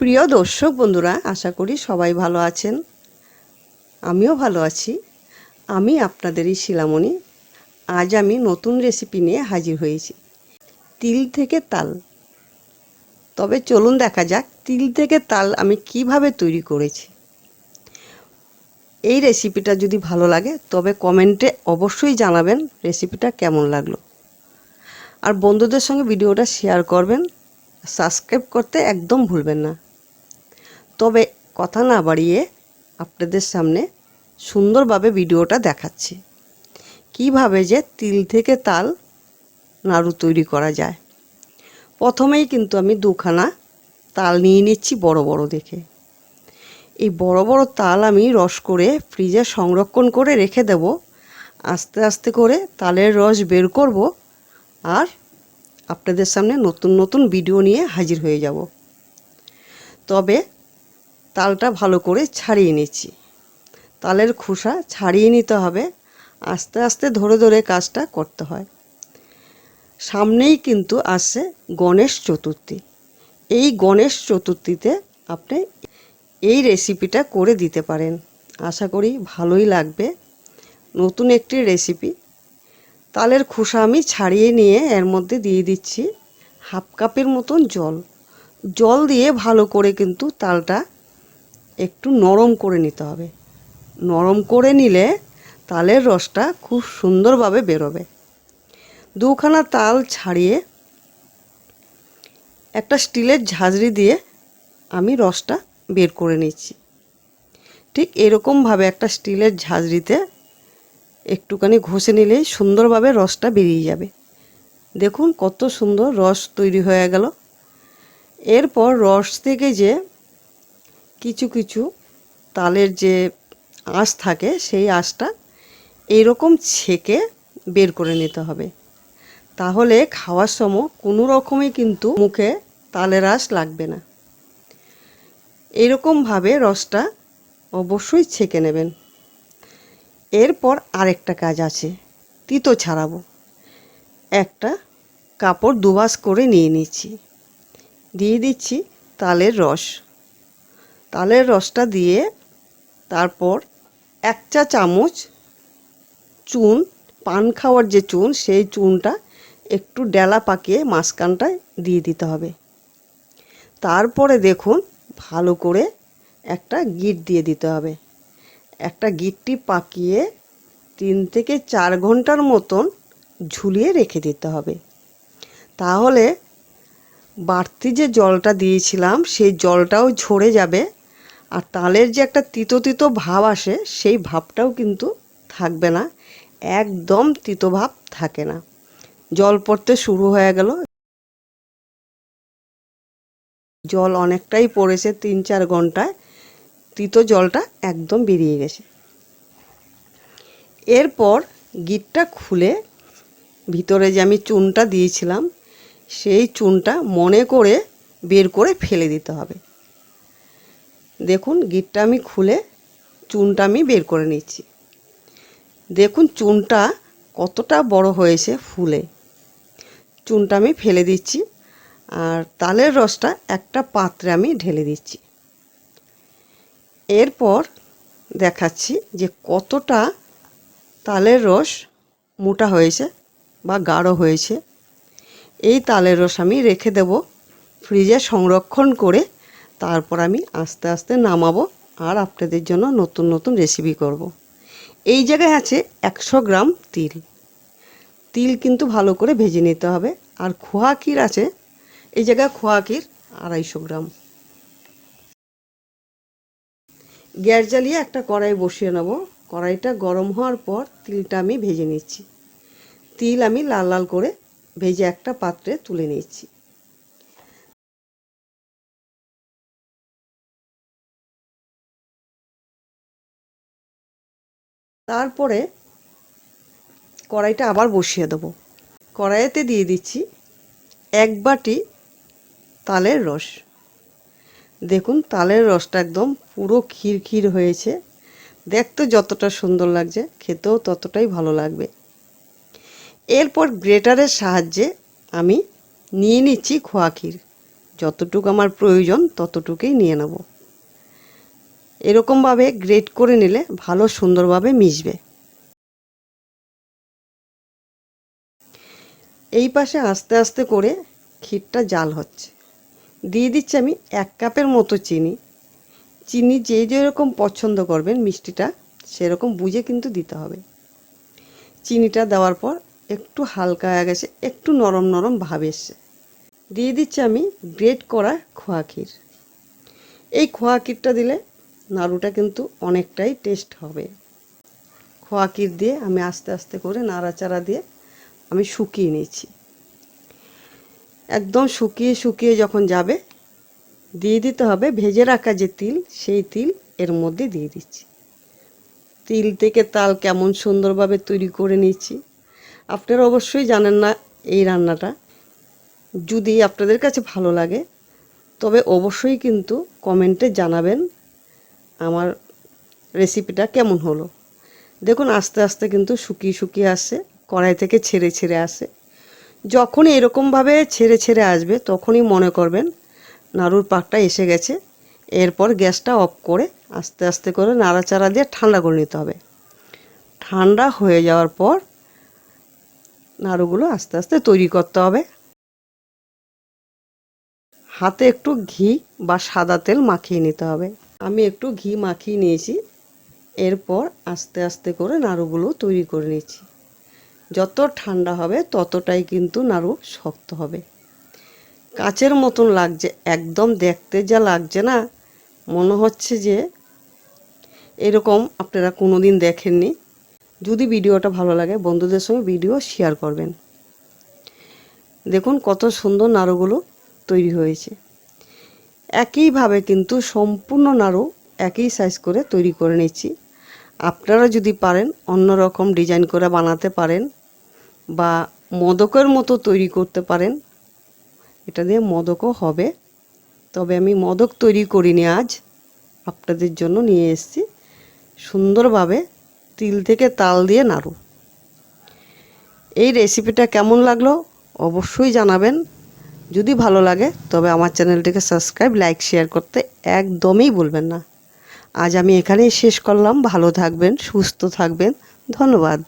প্রিয় দর্শক বন্ধুরা, আশা করি সবাই ভালো আছেন। আমিও ভালো আছি। আমি আপনাদেরই শিলামণি। আজ আমি নতুন রেসিপি নিয়ে হাজির হয়েছি। তিল থেকে তাল। তবে চলুন দেখা যাক তিল থেকে তাল আমি কীভাবে তৈরি করেছি। এই রেসিপিটা যদি ভালো লাগে, তবে কমেন্টে অবশ্যই জানাবেন রেসিপিটা কেমন লাগল। আর বন্ধুদের সঙ্গে ভিডিওটা শেয়ার করবেন। সাবস্ক্রাইব করতে একদম ভুলবেন না। তবে কথা না বাড়িয়ে আপনাদের সামনে সুন্দরভাবে ভিডিওটা দেখাচ্ছি। কীভাবে যে তিল থেকে তাল নাড়ু তৈরি করা যায়। প্রথমেই কিন্তু আমি দুখানা তাল নিয়ে নিচ্ছি বড় বড় দেখে। এই বড় বড় তাল আমি রস করে ফ্রিজে সংরক্ষণ করে রেখে দেব। আস্তে আস্তে করে তালের রস বের করব আর আপনাদের সামনে নতুন নতুন ভিডিও নিয়ে হাজির হয়ে যাব। তবে তালটা ভালো করে ছাড়িয়ে নিচ্ছি। তালের খোসা ছাড়িয়ে নিতে হবে। আস্তে আস্তে ধরে ধরে কাজটা করতে হয়। সামনেই কিন্তু আসছে গণেশ চতুর্থী। এই গণেশ চতুর্থীতে আপনি এই রেসিপিটা করে দিতে পারেন। আশা করি ভালোই লাগবে। নতুন একটি রেসিপি তালের খোসা আমি ছাড়িয়ে নিয়ে এর মধ্যে দিয়ে দিচ্ছি হাফ কাপের মতন জল। জল দিয়ে ভালো করে কিন্তু তালটা একটু নরম করে নিতে হবে। নরম করে নিলে তালের রসটা খুব সুন্দরভাবে বেরোবে। দুখানা তাল ছাড়িয়ে একটা স্টিলের ঝাঁঝরি দিয়ে আমি রসটা বের করে নিচ্ছি। ঠিক এরকমভাবে একটা স্টিলের ঝাঁঝরিতে একটুখানি ঘষে নিলেই সুন্দরভাবে রসটা বেরিয়ে যাবে। দেখুন কত সুন্দর রস তৈরি হয়ে গেল। এরপর রস থেকে যে কিছু কিছু তালের যে আঁশ থাকে, সেই আঁশটা এইরকম ছেঁকে বের করে নিতে হবে। তাহলে খাওয়ার সময় কোনো রকমই কিন্তু মুখে তালের আঁশ লাগবে না। এরকমভাবে রসটা অবশ্যই ছেঁকে নেবেন। এরপর আরেকটা কাজ আছে, তিতো ছাড়াবো। একটা কাপড় দুবাস করে নিয়ে নিচ্ছি। দিয়ে দিচ্ছি তালের রস। তালের রসটা দিয়ে তারপর এক চা চামচ চুন, পান খাওয়ার যে চুন, সেই চুনটা একটু ডেলা পাকিয়ে মাঝখানটায় দিয়ে দিতে হবে। তারপরে দেখুন, ভালো করে একটা গিট দিয়ে দিতে হবে। একটা গিটটি পাকিয়ে তিন থেকে চার ঘণ্টার মতন ঝুলিয়ে রেখে দিতে হবে। তাহলে বাড়তি যে জলটা দিয়েছিলাম, সেই জলটাও ঝরে যাবে। আর তালের যে একটা তিতো তিতো ভাব আসে, সেই ভাবটাও কিন্তু থাকবে না। একদম তিতো ভাব থাকে না। জল পড়তে শুরু হয়ে গেল। জল অনেকটাই পড়েছে তিন চার ঘন্টায়। তিতো জলটা একদম বেরিয়ে গেছে। এরপর গিটটা খুলে ভিতরে যে আমি চুনটা দিয়েছিলাম, সেই চুনটা মনে করে বের করে ফেলে দিতে হবে। দেখুন, গিটটা আমি খুলে চুনটা আমি বের করে নিচ্ছি। দেখুন, চুনটা কতটা বড় হয়েছে ফুলে। চুনটা আমি ফেলে দিচ্ছি আর তালের রসটা একটা পাত্রে আমি ঢেলে দিচ্ছি। এরপর দেখাচ্ছি যে কতটা তালের রস মোটা হয়েছে বা গাঢ় হয়েছে। এই তালের রস আমি রেখে দেব ফ্রিজে সংরক্ষণ করে তারপর আমি আস্তে আস্তে নামাবো আর আপনাদের জন্য নতুন নতুন রেসিপি করব। এই জায়গায় আছে একশো গ্রাম তিল। তিল কিন্তু ভালো করে ভেজে নিতে হবে। আর খোয়া ক্ষীর আছে, এই জায়গায় খোয়া ক্ষীর আড়াইশো গ্রাম। গ্যাস জ্বালিয়ে একটা কড়াই বসিয়ে নেব। কড়াইটা গরম হওয়ার পর তিলটা আমি ভেজে নিচ্ছি। তিল আমি লাল লাল করে ভেজে একটা পাত্রে তুলে নিচ্ছি। তারপরে কড়াইটা আবার বসিয়ে দেবো। কড়াইতে দিয়ে দিচ্ছি এক বাটি তালের রস। দেখুন, তালের রসটা একদম পুরো ক্ষীর হয়েছে। দেখতে যতটা সুন্দর লাগছে, খেতেও ততটাই ভালো লাগবে। এরপর গ্রেটারের সাহায্যে আমি নিয়ে নিচ্ছি খোয়া ক্ষীর। যতটুকু আমার প্রয়োজন, ততটুকুই নিয়ে নেব। এরকমভাবে গ্রেট করে নিলে ভালো সুন্দরভাবে মিশবে। এই পাশে আস্তে আস্তে করে ক্ষীরটা জাল হচ্ছে। দিয়ে দিচ্ছি আমি এক কাপের মতো চিনি। চিনি যে যেরকম পছন্দ করবেন মিষ্টিটা, সেরকম বুঝে কিন্তু দিতে হবে। চিনিটা দেওয়ার পর একটু হালকা হয়ে গেছে, একটু নরম নরম ভাব এসছে। দিয়ে দিচ্ছি আমি গ্রেট করা খোয়া ক্ষীর। এই খোয়া ক্ষীরটা দিলে নাড়ুটা কিন্তু অনেকটাই টেস্ট হবে। খোয়া ক্ষীর দিয়ে আমি আস্তে আস্তে করে নাড়াচাড়া দিয়ে আমি শুকিয়ে নিয়েছি। একদম শুকিয়ে শুকিয়ে যখন যাবে, দিয়ে দিতে হবে ভেজে রাখা যে তিল, সেই তিল এর মধ্যে দিয়ে দিচ্ছি। তিল থেকে তাল কেমন সুন্দরভাবে তৈরি করে নিয়েছি। আপনারা অবশ্যই জানেন না এই রান্নাটা। যদি আপনাদের কাছে ভালো লাগে, তবে অবশ্যই কিন্তু কমেন্টে জানাবেন। আমার রেসিপিটা কেমন হলো? দেখুন, আস্তে আস্তে কিন্তু শুকিয়ে শুকিয়ে আসছে কড়াই থেকে ছেড়ে ছেড়ে আসে। যখনই এরকমভাবে ছেড়ে ছেড়ে আসবে, তখনই মনে করবেন নাড়ুর পাকটা এসে গেছে। এরপর গ্যাসটা অফ করে আস্তে আস্তে করে নাড়াচাড়া দিয়ে ঠান্ডা করে নিতে হবে। ঠান্ডা হয়ে যাওয়ার পর নাড়ুগুলো আস্তে আস্তে তৈরি করতে হবে। হাতে একটু ঘি বা সাদা তেল মাখিয়ে নিতে হবে। আমি একটু ঘি মাখিয়ে নিয়েছি। এরপর আস্তে আস্তে করে নাড়ুগুলো তৈরি করে নিচ্ছি। যত ঠান্ডা হবে ততটাই কিন্তু নাড়ু শক্ত হবে। কাচের মতন লাগছে, একদম দেখতে যা লাগছে না, মনে হচ্ছে যে এরকম আপনারা কোনো দিন দেখেননি। যদি ভিডিওটা ভালো লাগে বন্ধুদের সঙ্গে ভিডিও শেয়ার করবেন। দেখুন কত সুন্দর নাড়ুগুলো তৈরি হয়েছে। একইভাবে কিন্তু সম্পূর্ণ নাড়ু একই সাইজ করে তৈরি করে নিচ্ছি। আপনারা যদি পারেন অন্য রকম ডিজাইন করে বানাতে পারেন বা মোদকের মতো তৈরি করতে পারেন। এটা দিয়ে মোদকও হবে। তবে আমি মোদক তৈরি করিনি আজ। আপনাদের জন্য নিয়ে এসেছি সুন্দরভাবে তিল থেকে তাল দিয়ে নাড়ু। এই রেসিপিটা কেমন লাগল অবশ্যই জানাবেন। যদি ভালো লাগে, তবে আমার চ্যানেলটিকে সাবস্ক্রাইব, লাইক, শেয়ার করতে একদমই বলবেন না। আজ আমি এখানেই শেষ করলাম। ভালো থাকবেন, সুস্থ থাকবেন। ধন্যবাদ।